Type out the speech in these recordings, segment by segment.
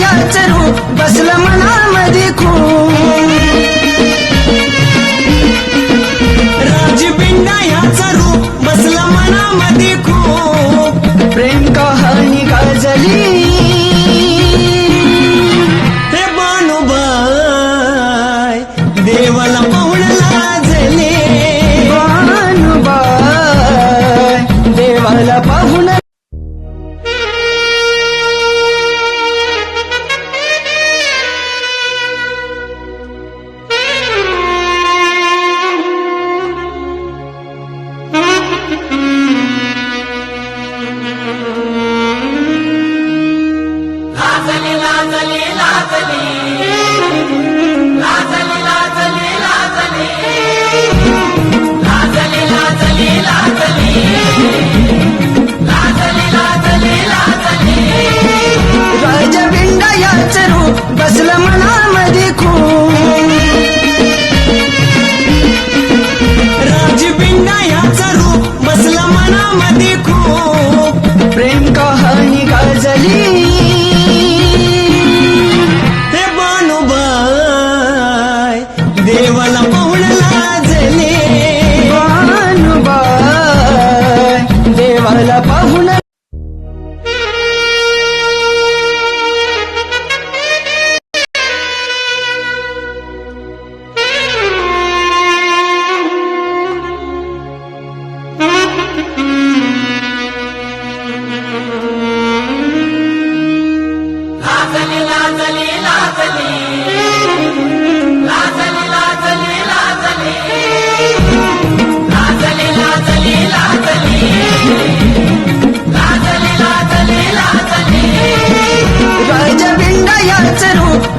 याचरू बसलं मनामध्ये खूप ભલી હે બાનુભાઈ દેવલા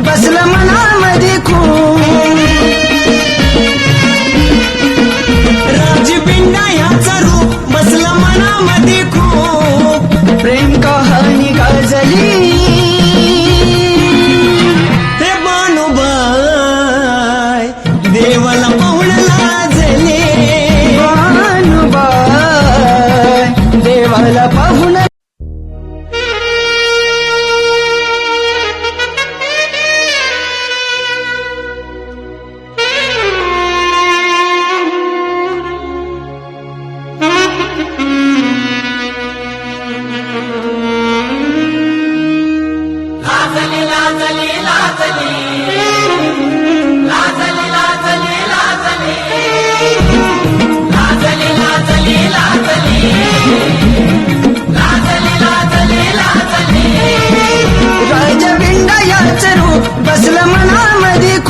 बसलं मना ያጭሩ በስለመና መዲኩ